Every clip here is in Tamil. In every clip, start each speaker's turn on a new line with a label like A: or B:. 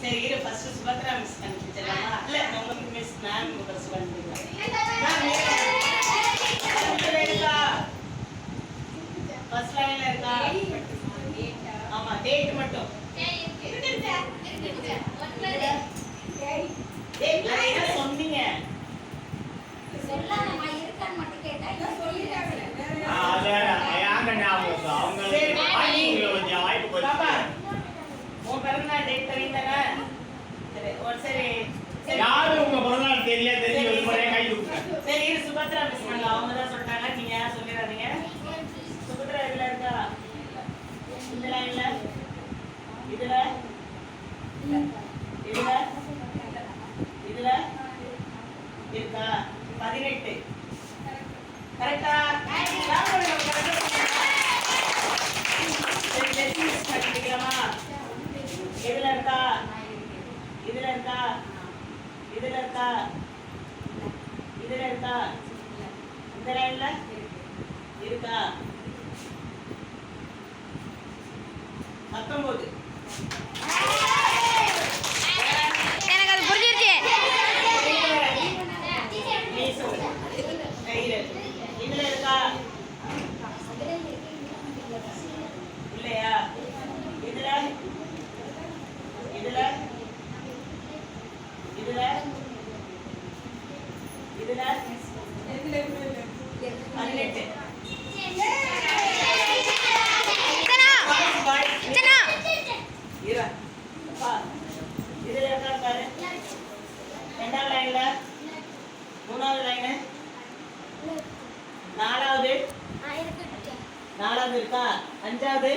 A: சரி இரு ஃபர்ஸ்ட் சுபத்ரா மிஸ் கண்டுபிடிச்சிடலாமா இல்ல உங்க மிஸ் மேம் ஃபர்ஸ்ட் இருக்கா? ஃபர்ஸ்ட் லைன்ல இருக்கா? ஆமா டேட் மட்டும். சொன்னீங்க?
B: ஆ, அது யாங்க ஞாபகம் இருக்கு. அவங்க
A: சரி.
B: வாய்ப்புகளை கொஞ்சம் வாய்ப்பு
A: பாப்பா
B: கொஞ்சம்.
A: உன் பிறந்தநாள் டேட் தெரியுதானே சரி ஒரு சரி சரி
B: யாரு உங்க பிறந்தநாள் தெரியல தெரிய ஒரு கை கொடுங்க
A: சரி இரு சுபத்ரா மிஸ் அவங்க தான் சொல்றாங்க. நீங்க யாரும் சொல்லிடாதீங்க. சுபத்ரா இதுல இருக்கா? இந்த லைன்ல இதுல? இதுல? இதுல? இருக்கா? பதினெட்டு. கரெக்டா? சரி இதுல இருக்கா? இதுல இருக்கா? இதுல இருக்கா? இதுல இருக்கா? இந்த லைன்ல இருக்கா? பத்தொன்பது
C: எனக்கு அது புரிஞ்சிருச்சு
A: நீ சொல்லு. கையில. இதுல இருக்கா இல்லையா இதுல இதுல இதுல இதுல பதினெட்டு. ரெண்டாவது லைன்ல மூணாவது லைனு நாலாவது. நாலாவது இருக்கா? அஞ்சாவது.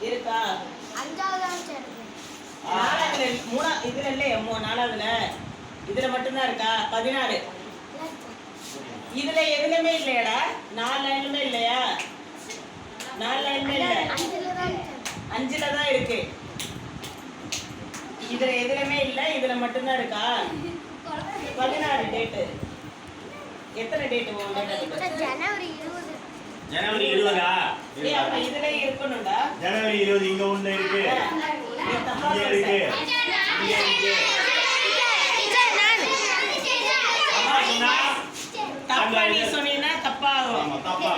A: இருக்கா? நாலாவதுல மூணா இதுல இல்லையே நாலாவதுல. இதுல மட்டும்தான் இருக்கா? பதினாறு. இதுல எதுலயுமே இல்லையாடா. நாலு லைன்லுமே இல்லையா? நாலு லைன்லுமே இல்ல. அஞ்சுல தான் இருக்கு. இதுல எதுலயுமே இல்ல இதுல மட்டும்தான் இருக்கா? பதினாறு டேட்டு எத்தனை டேட்டு?
C: ஜனவரி இருபது.
B: ஜனவரி இருபதா?
A: ஏய், அப்ப இதுல இருக்கணும்டா.
B: ஜனவரி இருபது இங்க ஒண்ணு இருக்கு. இருக்கு. இருக்கு.
A: தப்பா நீ சொன்னீங்கன்னா தப்பா
B: ஆமா
A: ஆகும்
B: தப்பா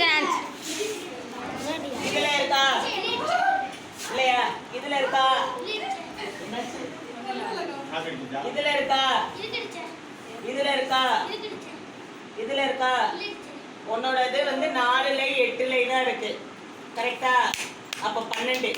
C: சான்ஸ்
A: இதுல இருக்கா இல்லையா இதுல இருக்கா இதுல இருக்கா இதுல இருக்கா இதுல இருக்கா உன்னோட இது வந்து நாலுல எட்டுல தான் இருக்கு. கரெக்டா அப்ப பன்னெண்டு.